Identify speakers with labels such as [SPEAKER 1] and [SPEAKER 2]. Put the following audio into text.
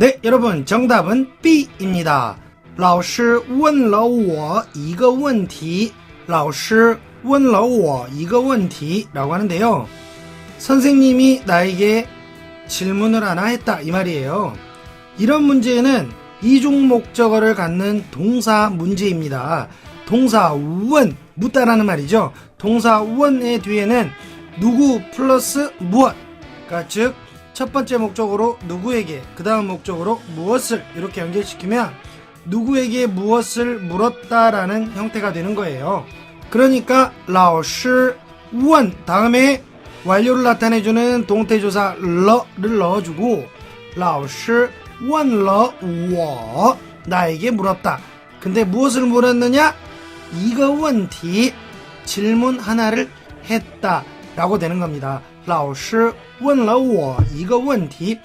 [SPEAKER 1] 네, 여러분 정답은 B입니다. 老师问了我一个问题.老师问了我一个问题. 라고 하는데요. 선생님이 나에게 질문을 하나 했다 이 말이에요. 이런 문제는 이중 목적어를 갖는 동사 문제입니다. 동사 원 묻다라는 말이죠. 동사 원의 뒤에는 누구 플러스 무엇. 그러니까 즉 첫 번째 목적으로 누구에게, 그 다음 목적으로 무엇을 이렇게 연결시키면 누구에게 무엇을 물었다라는 형태가 되는 거예요. 그러니까 라오시 원 다음에 완료를 나타내주는 동태조사 러를 넣어주고 라오시 원러 워 나에게 물었다. 근데 무엇을 물었느냐? 이거 원티 질문 하나를 했다. 라고 되는 겁니다. 老师问了我一个问题